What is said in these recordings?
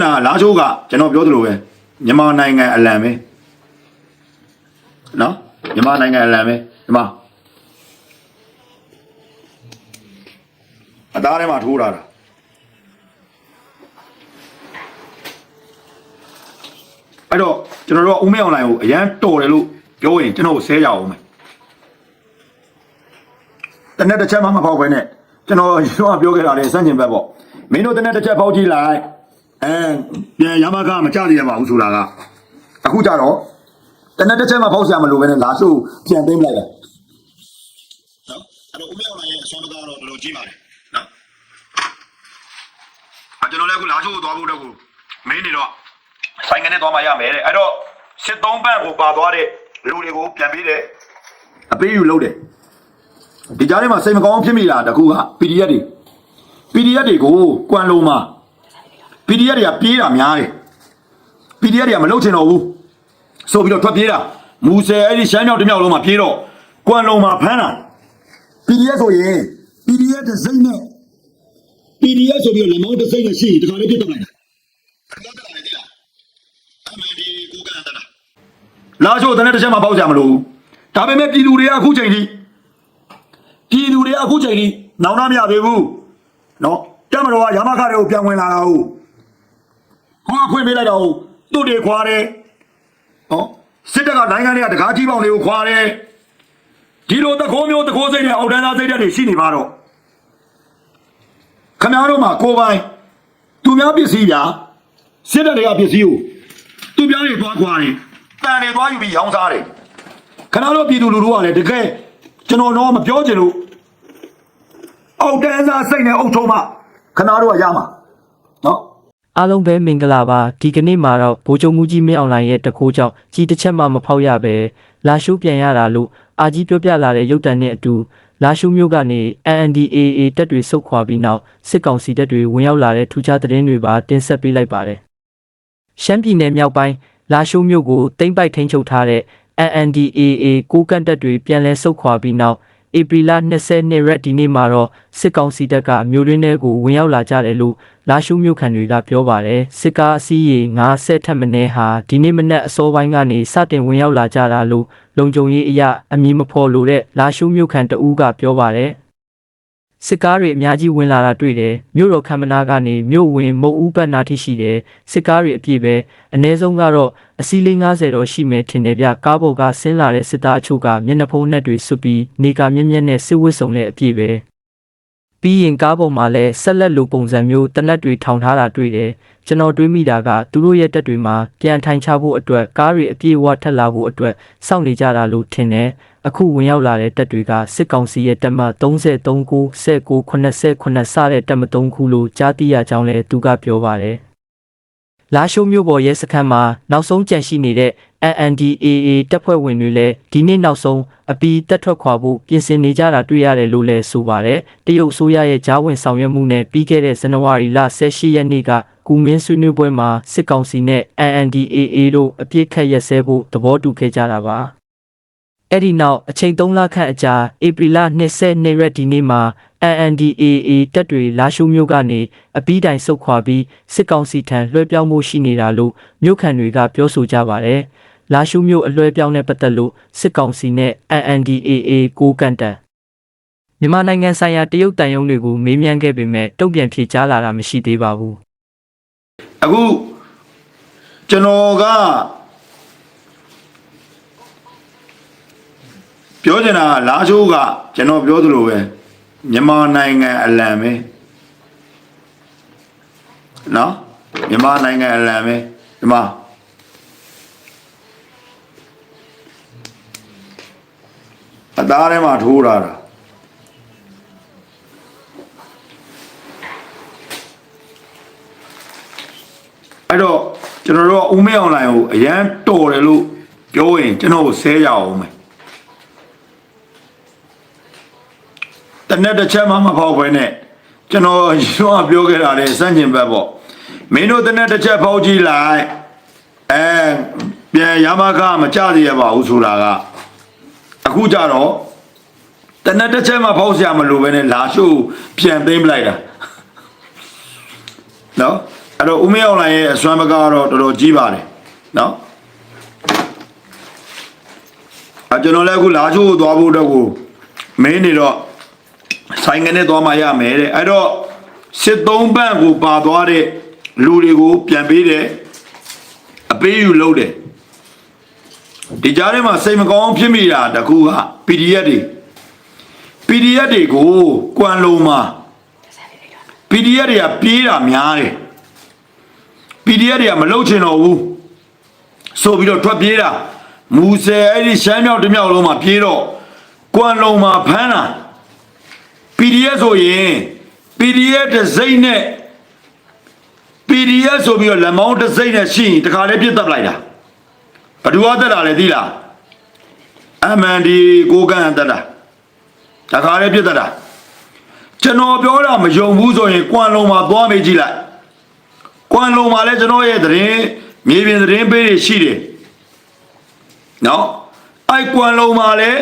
ပြောချင်တာကလာချိုးကကျွန်တော်ပြောသလိုပဲမြန်မာနိုင်ငံအလံပဲနော်မြန်မာနိုင်ငံအလံပဲဒီမှာအသားထဲမှာထိုးတာတာအဲ့တော့ကျွန်တော်တို့ကဦးမေအွန်လိုင်းကိုအရန်တော်တယ်လို့ပြောရင်ကျွန်တော်ကိုဆဲရအောင်မယ်တနေ့တစ်ချက်မှမဖောက်ဘဲနဲ့ကျွန်တော်ရောပြောခဲ့တာလေစန့်ကျင်ဘက်ပေါ့မင်းတို့တနေ့တစ်ချက်ဖောက်ကြည့်လိုက် အဲပြန်ရမကမကြရရပါဘူးဆိုတာကအခုကြတော့တနေ့တစ်ချက်မှဖောက်ဆရာမလို့ပဲနဲ့လာဆိုပြန်သိမ်းလိုက်တာနော်အဲ့တော့ဦးမေအွန်လိုင်းရဲ့အစွမ်းတကားတော့တော်တော်ကြီးပါတယ်နော်အကျွန်တော်လည်းအခုလာချိုးသွားဖို့တော့ကိုမင်းနေတော့ဆိုင်ကနေသွားမှရမယ်တဲ့အဲ့တော့စစ်သုံးပန့်ကိုပါသွားတဲ့လူတွေကိုပြန်ပေးတယ်အပေးယူလုပ်တယ်ဒီကြားထဲမှာစိတ်မကောင်းဖြစ်မိတာတကူက PDF တွေ PDF တွေကိုကွမ်လုံးမှာ PDF တွေကပြေးတာများတယ် PDF တွေကမလုပ်ချင်တော့ဘူးဆိုပြီးတော့ထွက်ပြေးတာမူဆယ်အဲ့ဒီရှမ်းမြောက်တစ်မြောက်လုံးမှာပြေးတော့ကွမ်လုံးမှာဖမ်းတာ PDF ဆိုရင် PDF တစ်စိမ့်နဲ့ PDF ဆိုပြီးတော့လက်မောင်းတစ်စိမ့်နဲ့ရှိရင်တခါလေးပြတ်တော့လိုက်တာတော့တက်လာတယ်တိလားအမေဒီကိုကန်တနာလာချိုတနေ့တစ်ချက်မှပေါက်ကြမလို့ဒါပေမဲ့ပြည်သူတွေကအခုချိန်ထိပြည်သူတွေကအခုချိန်ထိနောင်နာမရသေးဘူးနော်တက်မတော်ကရမခတွေကိုပြန်ဝင်လာတာဟုတ် ဟောခွင့်ပေးလိုက်တော့သူ့တွေခွာတယ်နော်စစ်တပ်ကနိုင်ငံတွေကတကားကြီးပေါင်တွေကိုခွာတယ်ဒီလိုတကိုးမျိုးတကိုးစိတ်နဲ့အောက်တန်းသားစိတ်ဓာတ်တွေရှိနေပါတော့ခမရတို့မှာကိုယ်ပိုင်သူများပစ္စည်းဗျာစစ်တပ်တွေကပစ္စည်းကိုသူပြောင်းနေသွားခွာတယ်တန်နေသွားယူပြီးရောင်းစားတယ်ခဏတော့ပြည်သူလူထုကလည်းတကယ်ကျွန်တော်တော့မပြောချင်လို့အောက်တန်းစားစိတ်နဲ့အုပ်ထုံးမှခဏတော့ရမှာနော် အားလုံးပဲမင်္ဂလာပါဒီကနေ့မှာတော့ဗိုလ်ချုပ်မူကြီးမင်းအွန်လိုင်းရဲ့တခိုးကြောင့်ကြီးတစ်ချက်မှမဖောက်ရပဲလာရှုပြန်ရတာလို့အာကြီးပြောပြလာတဲ့ရုပ်တံနဲ့အတူလာရှုမျိုးကနေ NNDAA တက်တွေဆုတ်ခွာပြီးနောက်စစ်ကောင်စီတက်တွေဝင်ရောက်လာတဲ့ထူးခြားသတင်းတွေပါတင်ဆက်ပေးလိုက်ပါတယ်ရှမ်းပြည်နယ်မြောက်ပိုင်းလာရှုမျိုးကိုတိမ့်ပိုက်ထိန်းချုပ်ထားတဲ့ NNDAA ကိုကန့်တက်တွေပြန်လည်ဆုတ်ခွာပြီးနောက် ဧပြီလ22ရက်ဒီနေ့မှာတော့စစ်ကောင်စီတပ်ကမြို့ရင်းထဲကိုဝင်ရောက်လာကြတယ်လို့လာရှုမြို့ခံတွေကပြောပါတယ်စစ်ကားအစီးရေ90ထက်မနည်းဟာဒီနေ့မနက်အစောပိုင်းကနေစတင်ဝင်ရောက်လာကြတာလို့လုံခြုံရေးအရာအမည်မဖော်လို့တဲ့လာရှုမြို့ခံတဦးကပြောပါတယ် စစ်ကားတွေအများကြီးဝင်လာတာတွေ့တယ်မြို့တော်ခမ်းမနာကနေမြို့ဝင်မုတ်ဦးပတ်နာထိရှိတယ်စစ်ကားတွေအပြည့်ပဲအ ਨੇ ဆုံးကတော့အစီးလေး90တော့ရှိမယ်ထင်တယ်ဗျကားပေါ်ကဆင်းလာတဲ့စစ်သားအချို့ကမျက်နှာဖုံးနှက်တွေစွပ်ပြီးနေကမြက်မြက်နဲ့စစ်ဝတ်စုံနဲ့အပြည့်ပဲပြီးရင်ကားပေါ်မှာလည်းဆက်လက်လိုပုံစံမျိုးတနက်တွေထောင်ထားတာတွေ့တယ်ကျွန်တော်တွေးမိတာကသူတို့ရဲ့တက်တွေမှာပြန်ထိုင်ချဖို့အတွက်ကားတွေအပြည့်အဝထက်လာဖို့အတွက်စောင့်နေကြတာလို့ထင်တယ် အခုဝင်ရောက်လာတဲ့တက်တွေကစစ်ကောင်စီရဲ့တက်မှ33ကို19 89စတဲ့တက်မ3ခုလို့ကြားသိရကြောင်းလည်းသူကပြောပါတယ်လာရှိုးမြို့ပေါ်ရဲစခန်းမှာနောက်ဆုံးကြန့်ရှိနေတဲ့ NNDAA တပ်ဖွဲ့ဝင်တွေလည်းဒီနေ့နောက်ဆုံးအပီးတက်ထွက်ခွာဖို့ပြင်ဆင်နေကြတာတွေ့ရတယ်လို့လည်းဆိုပါတယ်။တရုတ်အစိုးရရဲ့ဂျားဝင်ဆောင်ရွက်မှုနဲ့ပြီးခဲ့တဲ့ဇန်နဝါရီလ18ရက်နေ့ကကူမင်းဆွေးနွေးပွဲမှာစစ်ကောင်စီနဲ့ NNDAA တို့အပြစ်ခတ်ရက်စဲဖို့သဘောတူခဲ့ကြတာပါ။ အဲ့ဒီနောက်အချိန်3လခန့်အကြာဧပြီလ22ရက်ဒီနေ့မှာ NNDAA တပ်တွေလာရှုမြို့ကနေအပီးတိုင်ဆုတ်ခွာပြီးစစ်ကောင်စီထံလွှဲပြောင်းမှုရှိနေတာလို့မြို့ခံတွေကပြောဆိုကြပါတယ်။လာရှုမြို့အလွှဲပြောင်းတဲ့ပတ်သက်လို့စစ်ကောင်စီနဲ့ NNDAA ကိုကန်တန်မြန်မာနိုင်ငံဆိုင်ရာတရုတ်တန်ယုံတွေကိုမေးမြန်းခဲ့ပေမဲ့တုံ့ပြန်ဖြေကြားလာတာမရှိသေးပါဘူး။အခုကျွန်တော်က ပြောချင်တာကလာချိုးကကျွန်တော်ပြောသလိုပဲမြန်မာနိုင်ငံအလံပဲနော်မြန်မာနိုင်ငံအလံပဲဒီမှာအသားထဲမှာထိုးတာတာအဲ့တော့ကျွန်တော်တို့ကဦးမေအွန်လိုင်းကိုအရန်တော်တယ်လို့ပြောရင်ကျွန်တော်ကိုဆဲရအောင်မယ် တနေ့တစ်ချက်မှမဖောက်ဘဲနဲ့ကျွန်တော်ရောပြောခဲ့တာလေစန့်ကျင်ဘက်ပေါ့မင်းတို့တနေ့တစ်ချက်ဖောက်ကြည့်လိုက်အဲပြန်ရမကမကြသေးရပါဘူးဆိုတာကအခုကြတော့တနေ့တစ်ချက်မှဖောက်ဆရာမလို့ပဲနဲ့လာရှုပြန်သိမ့်ပလိုက်တာနော်အဲ့တော့ဦးမင်းအောင်လိုင်ရဲ့အစွမ်းပကားကတော့တော်တော်ကြီးပါတယ်နော်အကျွန်တော်လည်းအခုလာချိုးကိုသွားဖို့အတွက်ကိုမင်းနေတော့ ဆိုင်ကနေသွားမှရမယ်တဲ့အဲ့တော့စစ်သုံးပန့်ကိုပါသွားတဲ့လူတွေကိုပြန်ပေးတယ်အပေးယူလုပ်တယ်ဒီကြားထဲမှာစိတ်မကောင်းဖြစ်မိတာတကူက PDF တွေ PDF တွေကိုကွမ်လုံးမှာ PDF တွေကပြေးတာများတယ် PDF တွေကမလုပ်ချင်တော့ဘူးဆိုပြီးတော့ထွက်ပြေးတာမူဆယ်အဲ့ဒီရှမ်းမြောက်တစ်မြောက်လုံးမှာပြေးတော့ကွမ်လုံးမှာဖမ်းတာ PDF ဆိုရင် PDF တစ်စိမ့်နဲ့ PDF ဆိုပြီးတော့လက်မောင်းတစ်စိမ့်နဲ့ရှိရင်တခါလေးပြစ်တက်လိုက်တာဘယ်သူကတက်တာလဲသိလား MND ကိုကန်တက်တာတခါလေးပြစ်တက်တာကျွန်တော်ပြောတာမယုံဘူးဆိုရင်ကွမ်လုံးမှာသွားမေးကြည့်လိုက်ကွမ်လုံးမှာလည်းကျွန်တော်ရဲ့သတင်းမြေပြင်သတင်းပေးတွေရှိတယ်နော်အဲ့ကွမ်လုံးမှာလည်း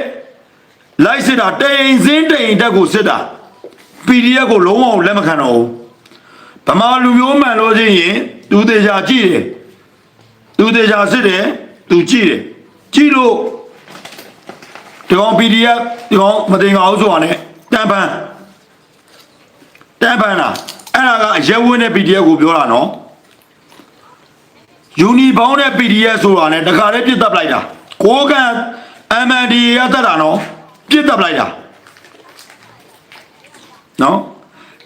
လိုက်စစ်တာတိန်စင်းတိန်တက်ကိုစစ်တာ PDF ကိုလုံးဝလက်မခံတော့ဘူးဗမာလူမျိုးမှန်လို့ချင်းရင်သူသေးချာကြည့်တယ်သူသေးချာစစ်တယ်သူကြည့်တယ်ကြည့်လို့ဒီကောင် PDF ဒီကောင်မတင်အောင်ဆိုတာနဲ့တန်ပန်းတန်ပန်းလားအဲ့ဒါကအရဲဝင်းတဲ့ PDF ကိုပြောတာနော်ယူနီဘောင်းတဲ့ PDF ဆိုတာနဲ့တခါတည်းပြစ်တက်လိုက်တာကိုကန် MND ရတက်တာနော် ပြစ်တက်လိုက်တာနော်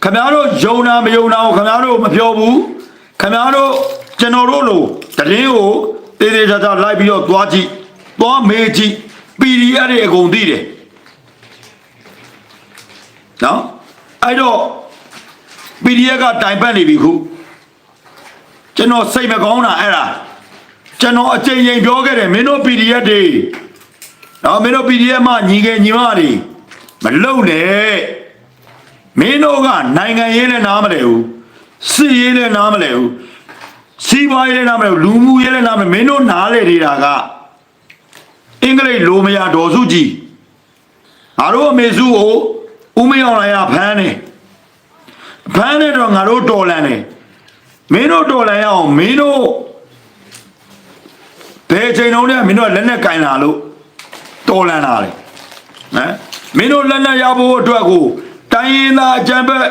ခမရတို့ယုံနာမယုံနာကိုခမရတို့မပြောဘူးခမရတို့ကျွန်တော်တို့လိုတရင်ကိုတေးသေးချာချာလိုက်ပြီးတော့သွားကြည့်သွားမေးကြည့် PDF တွေအကုန်သိတယ်နော်အဲ့တော့ PDF ကတိုင်ပတ်နေပြီခုကျွန်တော်စိတ်မကောင်းတာအဲ့ဒါကျွန်တော်အချိန်ချိန်ပြောခဲ့တယ်မင်းတို့ PDF တွေ နော်မင်းတို့ PDF မှညီငယ်ညီမတွေမလုံနဲ့မင်းတို့ကနိုင်ငံရေးလည်းနားမလဲဘူးစစ်ရေးလည်းနားမလဲဘူးစီးပွားရေးလည်းနားမလဲဘူးလူမှုရေးလည်းနားမလဲမင်းတို့နားလေနေတာကအင်္ဂလိပ်လိုမရဒေါ်စုကြည်ငါတို့အမေစုကိုဦးမင်းအောင်လိုက်ရဖမ်းနေဖမ်းနေတော့ငါတို့တော်လန်နေမင်းတို့တော်လန်ရအောင်မင်းတို့ဘယ်ချိန်လုံးနဲ့မင်းတို့ကလက်နဲ့ကင်လာလို့ တော်လန်လာတယ်ဟမ်မင်းတို့လက်နဲ့ရဖို့အတွက်ကိုတိုင်းရင်းသားအကြံဘက်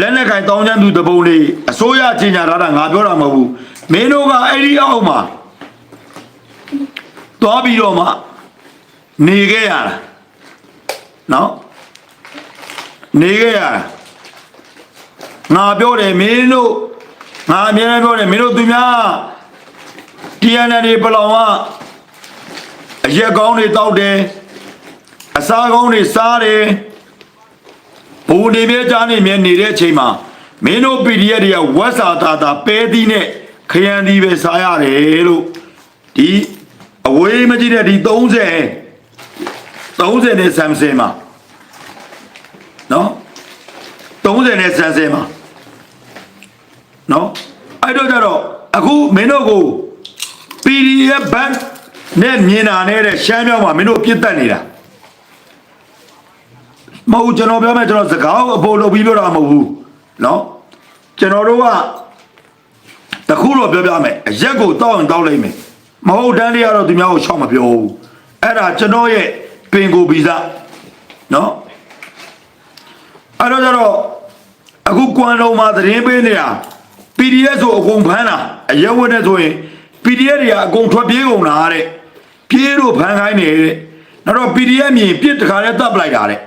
လက်နဲ့ကင်တောင်းချမ်းသူတပုံလေးအစိုးရကြီးညာထားတာငါပြောတာမဟုတ်ဘူးမင်းတို့ကအဲ့ဒီအောက်မှာသွားပြီးတော့မှနေခဲ့ရတာနော်နေခဲ့ရတာငါပြောတယ်မင်းတို့ငါအများကြီးပြောတယ်မင်းတို့သူများ TNL တွေပလောင်က အရက်ကောင်းတွေတောက်တယ်အစာကောင်းတွေစားတယ်ဘူနေမြဲကြားနေမြဲနေတဲ့အချိန်မှာမင်းတို့ PDF တွေကဝက်စာတာတာပဲသီးနဲ့ခရမ်းသီးပဲစားရတယ်လို့ဒီအဝေးမကြည့်တဲ့ဒီ30 30နဲ့30မှာနော်30နဲ့30မှာနော်အဲ့တော့ကြတော့အခုမင်းတို့ကို PDF ဘတ် နဲ့မြင်တာနဲ့တဲ့ရှမ်းမြောက်မှာမင်းတို့ပြစ်တက်နေတာမဟုတ်ကျွန်တော်ပြောမယ်ကျွန်တော်စကားကိုအပေါ်လုပ်ပြီးပြောတာမဟုတ်ဘူးเนาะကျွန်တော်တို့ကတခုတော့ပြောပြမယ်အရက်ကိုတောက်ရင်တောက်လိုက်မယ်မဟုတ်တန်းလေးကတော့သူများကိုရှောက်မပြောဘူးအဲ့ဒါကျွန်တော်ရဲ့ပင်ကိုဗီဇเนาะအဲ့တော့ကျတော့အခုကွမ်လုံးမှာသတင်းပေးနေတာ PDF ဆိုအကုန်ဖမ်းတာအရက်ဝတ်နဲ့ဆိုရင် PDF တွေကအကုန်ထွက်ပြေးကုန်တာတဲ့ ပြေးလို့ဖမ်းခိုင်းနေတဲ့နောက်တော့ PDF မြင်ပြစ်တခါလဲတပ်ပလိုက်တာတဲ့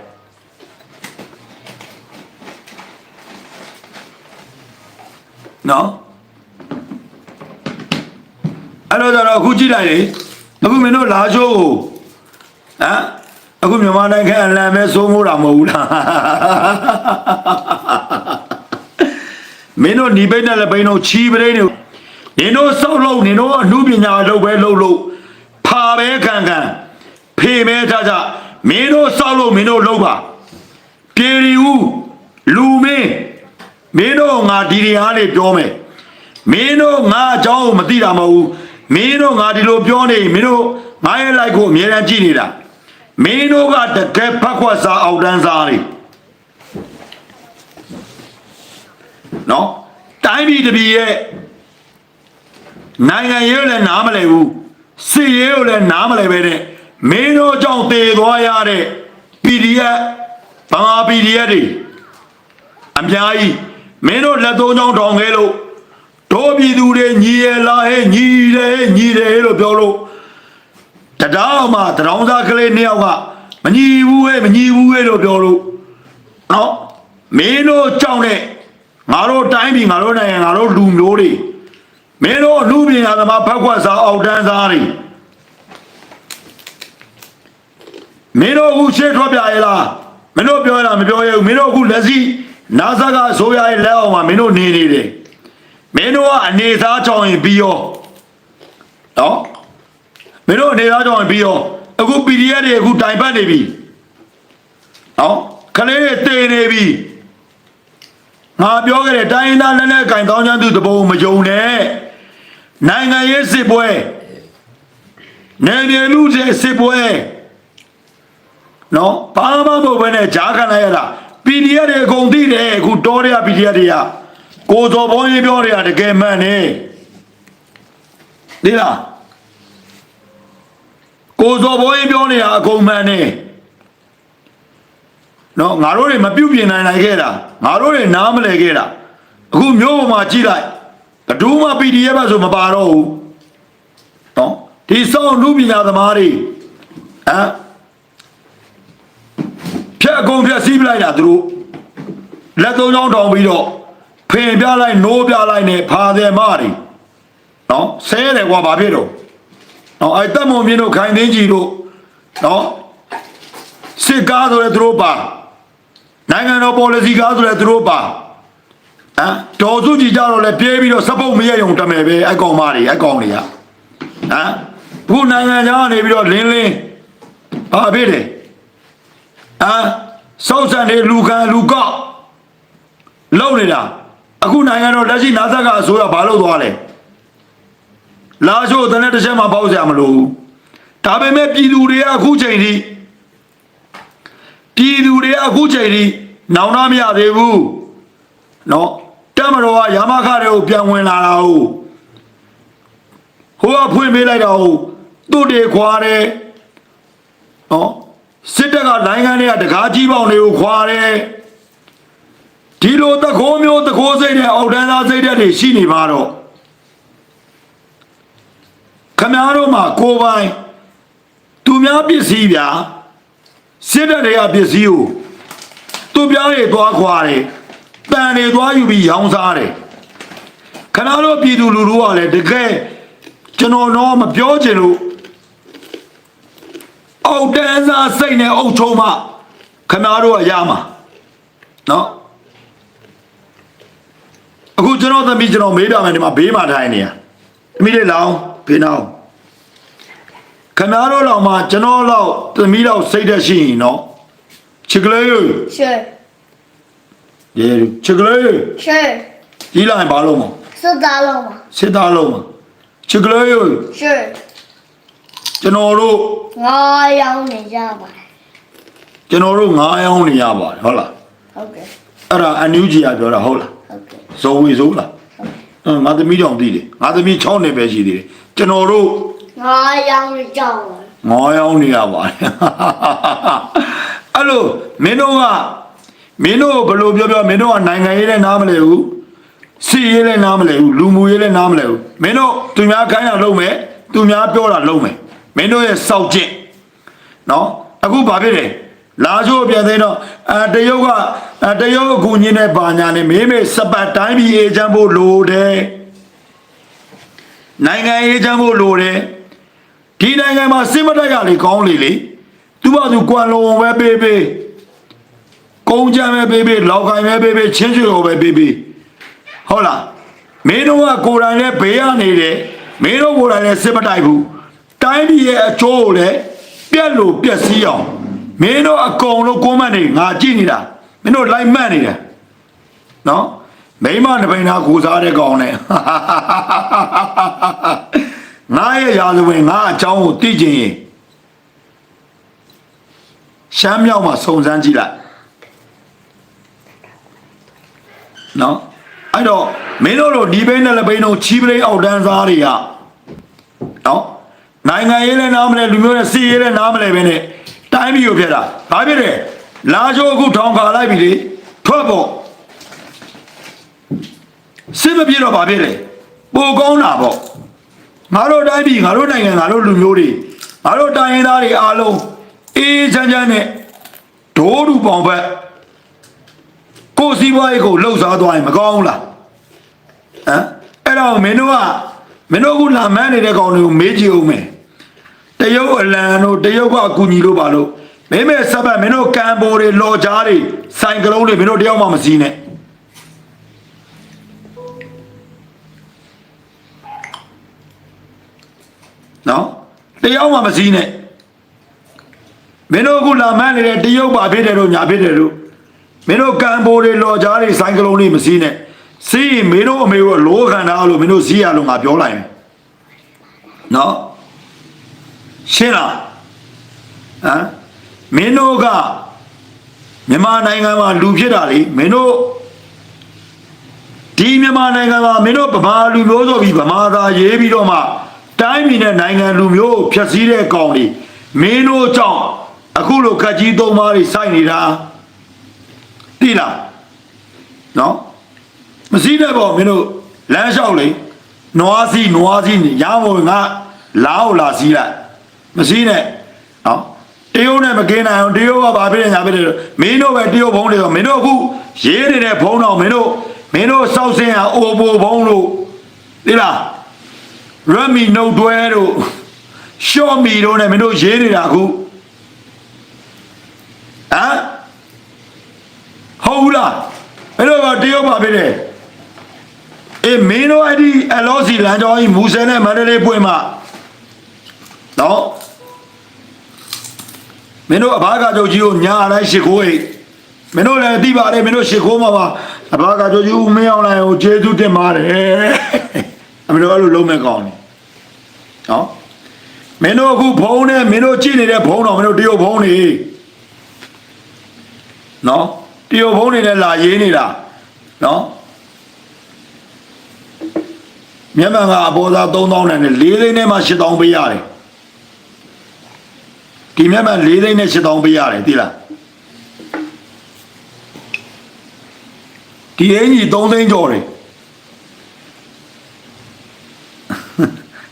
နော်အဲ့တော့ကျတော့အခုကြည့်လိုက်လေအခုမင်းတို့လာချိုးကိုဟမ်အခုမြန်မာနိုင်ငံအလံပဲစိုးမိုးတာမဟုတ်ဘူးလားမင်းတို့ညီပိတ်နဲ့လည်းပိန်းတို့ချီပရိနေနင်တို့စောက်လို့နင်တို့အမှုပညာလုပ်ပဲလုပ်လို့ ဖာပဲခံခံဖေမဲကြကြမင်းတို့စောက်လို့မင်းတို့လုပ်ပါပြေရီဦးလူမင်းမင်းတို့ငါဒီတွေအားနေပြောမယ်မင်းတို့ငါအကြောင်းကိုမသိတာမဟုတ်ဘူးမင်းတို့ငါဒီလိုပြောနေမင်းတို့ငါရဲ့လိုက်ကိုအမြဲတမ်းကြည့်နေတာမင်းတို့ကတကယ်ဖက်ခွက်စားအောက်တန်းစားတွေနော်တတိုင်းပြည်တစ်ပြည်ရဲ့နိုင်ငံရေးကိုလည်းနားမလည်ဘူး စစ်ရေးကိုလည်းနားမလည်ပဲနဲ့မင်းတို့ကြောင့်တည်သွားရတဲ့ PDF ဗမာ PDF တွေအများကြီးမင်းတို့လက်သုံးချောင်းထောင်ခဲ့လို့တို့ပြည်သူတွေညီရလားဟဲ့ညီတယ်ညီတယ်လို့ပြောလို့တတောင်းမှတတောင်းသားကလေးနှစ်ယောက်ကမညီဘူးဟဲ့မညီဘူးဟဲ့လို့ပြောလို့နော်မင်းတို့ကြောင့်နဲ့ငါတို့တိုင်းပြည်ငါတို့နိုင်ငံငါတို့လူမျိုးတွေ မင်းတို့လူပညာသမားဖက်ခွက်စားအောက်တန်းစားတွေမင်းတို့အခုရှေ့ထွက်ပြရလားမင်းတို့ပြောရလားမပြောရဘူးမင်းတို့အခုလက်စီနာဇာကအစိုးရရဲ့လက်အောက်မှာမင်းတို့နေနေတယ်မင်းတို့ကအနေသားကြောင်ရင်ပြီးရောနော်မင်းတို့အနေသားကြောင်ရင်ပြီးရောအခု PDF တွေအခုတိုင်ပတ်နေပြီနော်ခလေးတွေတည်နေပြီငါပြောခဲ့တဲ့တိုင်းရင်းသားလက်နက်ကင်တောင်းချမ်းသူတပုံမယုံနဲ့ နိုင်ငံရေးစစ်ပွဲနေပြည်လူတွေစစ်ပွဲနော်ဘာမှမဟုတ်ဘဲနဲ့ဂျားခံလိုက်ရတာ PDF တွေအကုန်သိတယ်အခုတော်ရ PDF တွေကကိုစော်ဘုံကြီးပြောတွေကတကယ်မှန်နေဒီလားကိုစော်ဘုံကြီးပြောနေတာအကုန်မှန်နေနော်ငါတို့တွေမပြုတ်ပြင်နိုင်နိုင်ခဲ့တာငါတို့တွေနားမလဲခဲ့တာအခုမျိုးပေါ်မှာကြည့်လိုက် ဘယ်သူမှ PDF ပဲဆိုမပါတော့ဘူးနော်ဒီစောင့်လူပညာသမားတွေဟမ်ဖြတ်အကုန်ဖြတ်စီးပလိုက်တာသူတို့လက်သုံးချောင်းတောင်ပြီးတော့ဖင်ပြလိုက်နိုးပြလိုက်နဲ့ဖာတယ်မတွေနော်ဆဲတယ်ကွာဘာဖြစ်တော့နော်အဲ့တက်မုံမြင့်တို့ခိုင်သိန်းကြီးတို့နော်စစ်ကားဆိုလည်းသူတို့ပါနိုင်ငံတော် policy ကားဆိုလည်းသူတို့ပါ ဟမ်တော်စုကြည်ကြတော့လည်းပြေးပြီးတော့စပုတ်မရယုံတမယ်ပဲအကောင်မတွေအကောင်တွေကဟမ်ခုနိုင်ငံခြားကနေပြီးတော့လင်းလင်းဟာဖြစ်တယ်အာစောက်ဆန်တွေလူခံလူကောက်လုံနေတာအခုနိုင်ငံတော်လက်ရှိနာသကအစိုးရဘာလုပ်သွားလဲလာချို့တနေ့တစ်ချက်မှပေါက်စရာမလိုဘူးဒါပေမဲ့ပြည်သူတွေကအခုချိန်ထိပြည်သူတွေကအခုချိန်ထိနောင်နာမရသေးဘူး နော်တက်မတော်ကရမခတွေကိုပြန်ဝင်လာတာဟုတ်ဟိုကဖွင့်ပေးလိုက်တာဟုတ်သူ့တွေခွာတယ်နော်စစ်တပ်ကနိုင်ငံတွေကတကားကြီးပေါင်တွေကိုခွာတယ်ဒီလိုတခိုးမျိုးတခိုးစိတ်နဲ့အောက်တန်းသားစိတ်ဓာတ်တွေရှိနေပါတော့ခမားတို့မှာကိုယ်ပိုင်သူများပစ္စည်းဗျာစစ်တပ်တွေကပစ္စည်းကိုသူပြားတွေသွားခွာတယ် တန်တွေသွားယူပြီးရောင်းစားတယ်ခဏတော့ပြည်သူလူထုကလည်းတကယ်ကျွန်တော်တော့မပြောချင်လို့အောက်တန်းစားစိတ်နဲ့အုပ်ချုံမှခမားတို့ကရမှာနော်အခုကျွန်တော်သမီးကျွန်တော်မေးပြမယ်ဒီမှာဘေးမှာထိုင်နေရသမီးလေးလောင်းဖေးနောင်းခမားတို့လောင်မှကျွန်တော်လောက်သမီးလောက်စိတ်သက်ရှိရင်နော်ချစ်ကလေး是 ရေချစ်ကလေး 是 ကြီးလိုက်ဘာလို့မ 是大了吗？ စစ်သားလုံးမချစ်ကလေး 是， ကျွန်တော်တို့ 我要你家吧。 ကျွန်တော်တို့ငားရောင်းနေရပါတယ်ဟုတ်လား OK အဲ့ဒါအန်ယူဂျီကပြောတာဟုတ်လား OK ဇော်ဝေစိုးလားအင်းငါသမီးတောင်သိတယ်ငါသမီး6နှစ်ပဲရှိသေးတယ်ကျွန်တော်တို့ 我要你叫我。 ငေါရောင်းနေရပါတယ်အဲ့လိုမင်းတို့က မင်းတို့ဘယ်လိုပြောပြောမင်းတို့ကနိုင်ငံရေးလည်းနားမလဲဘူးစီရေးလည်းနားမလဲဘူးလူမှုရေးလည်းနားမလဲဘူးမင်းတို့သူများခိုင်းတာလုပ်မယ်သူများပြောတာလုပ်မယ်မင်းတို့ရဲ့စောက်ကျင့်နော်အခုဘာဖြစ်လဲလာချိုးပြန်သိတော့အဲတရုတ်ကအဲတရုတ်အကူညင်းတဲ့ဘာညာနဲ့မေးမေးစပတ်တိုင်းပြည်အေဂျင့်ဖို့လိုတယ်နိုင်ငံအေဂျင့်ဖို့လိုတယ်ဒီနိုင်ငံမှာစစ်မတိုက်ကလေကောင်းလေလေသူ့ဘာသူကွမ်လုံပဲပေးပေး ကုန်းချမ်းပဲပေးပေးလောက်ခိုင်ပဲပေးပေးချင်းချွေကိုပဲပေးပေးဟုတ်လားမင်းတို့ကကိုယ်တိုင်လည်းဘေးရနေတယ်မင်းတို့ကိုယ်တိုင်လည်းစစ်မတိုက်ဘူးတိုင်းပြည်ရဲ့အကျိုးကိုလည်းပြက်လို့ပြက်စီးအောင်မင်းတို့အကုန်လုံးကွန်မန့်နေငါကြည့်နေတာမင်းတို့လိုက်မှတ်နေတယ်နော်မိမနှပိန်သားကိုစားတဲ့ကောင်နဲ့ငါရဲ့ရာဇဝင်ငါအကြောင်းကိုသိချင်ရင်ရှမ်းမြောက်မှာစုံစမ်းကြည့်လိုက် နော်အဲ့တော့မင်းတို့လိုဒီဘိန်းနဲ့လက်ဘိန်းတို့ချီးပလိအောက်တန်းစားတွေကနော်နိုင်ငံရေးလည်းနားမလဲလူမျိုးနဲ့စီရေးလည်းနားမလဲပဲနဲ့တိုင်းပြည်ကိုပြက်တာဘာဖြစ်လဲလာချိုးအခုထောင်ခါလိုက်ပြီလေထွက်ပေါ့စစ်မပြေတော့ဘာဖြစ်လဲပိုကောင်းတာပေါ့ငါတို့တိုင်းပြည်ငါတို့နိုင်ငံငါတို့လူမျိုးတွေငါတို့တိုင်းရင်းသားတွေအားလုံးအေးချမ်းချမ်းနဲ့ဒိုးတူပေါင်ဖက် ကိုယ်စီးပွားရေးကိုလှုပ်ရှားသွားရင်မကောင်းဘူးလားဟမ်အဲ့တော့မင်းတို့ကမင်းတို့ကလာမန်းနေတဲ့ကောင်တွေကိုမေးကြည့်အောင်မယ်တရုတ်အလံတို့တရုတ်ကအကူညီလို့ပါလို့မင်းမဲ့ဆက်ပတ်မင်းတို့ကံပေါ်တွေလော်ကြားတွေစိုင်ကလုံးတွေမင်းတို့တယောက်မှမစည်းနဲ့နော်တယောက်မှမစည်းနဲ့မင်းတို့ကလာမန်းနေတဲ့တရုတ်ပါဖြစ်တယ်လို့ညာဖြစ်တယ်လို့ မင်းတို့ကံပေါ်တွေလော်ကြားတွေစိုင်ကလုံးတွေမစည်းနဲ့စီးရင်မင်းတို့အမေကလောခန္ဓာလို့မင်းတို့စီးရလို့ငါပြောလိုက်မယ်နော်ရှင်းလားဟမ်မင်းတို့ကမြန်မာနိုင်ငံမှာလူဖြစ်တာလေမင်းတို့ဒီမြန်မာနိုင်ငံမှာမင်းတို့ဗမာလူမျိုးဆိုပြီးဗမာသားရေးပြီးတော့မှတိုင်းပြည်နဲ့နိုင်ငံလူမျိုးကိုဖျက်ဆီးတဲ့ကောင်တွေမင်းတို့ကြောင့်အခုလိုခက်ကြီးသုံးပါးတွေစိုက်နေတာ တိလားနော်မစည်းတဲ့ပေါ့မင်းတို့လမ်းလျှောက်လေနွားစီနွားစီရမို့ငါလားကိုလာစီးလိုက်မစည်းနဲ့နော်တရုတ်နဲ့မကင်းနိုင်အောင်တရုတ်ကဘာဖြစ်နေညာဖြစ်တယ်မင်းတို့ပဲတရုတ်ဘုံတွေတော့မင်းတို့အခုရေးနေတဲ့ဘုံတော်မင်းတို့မင်းတို့စောက်စင်းဟာအိုဘိုဘုံလို့သိလားရမီနှုတ်တွဲတို့ရှော့မီတို့နဲ့မင်းတို့ရေးနေတာအခုဟမ် ဟုတ်ဘူးလားမင်းတို့ကတရုတ်ပါဖြစ်တယ်အေးမင်းတို့အဲ့ဒီအလောစီလမ်းကြောင်းကြီးမူဆယ်နဲ့မန္တလေးပွင့်မှာနော်မင်းတို့အဘာကကြုတ်ကြီးကိုညာလိုက်ရှ िख ိုးအိတ်မင်းတို့လည်းသိပါတယ်မင်းတို့ရှ िख ိုးမှာပါအဘာကကြုတ်ကြီးဦးမင်းအောင်လိုက်ကိုကျေးဇူးတင်ပါတယ်အမင်းတို့အဲ့လိုလုံးမဲ့ကောင်းတယ်နော်မင်းတို့အခုဘုံနဲ့မင်းတို့ကြည့်နေတဲ့ဘုံတော်မင်းတို့တရုတ်ဘုံနေနော် တရုတ်ဘုံနေနဲ့လာရေးနေတာနော်မြန်မာကအပေါ်သား3000နဲ့4သိန်းနဲ့မှ8000ပေးရတယ်ဒီမြန်မာ4သိန်းနဲ့8000ပေးရတယ်သိလားဒီအင်ကြီး3သိန်းကျော်တယ်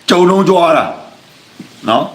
ကြုံလုံးကြွားတာနော်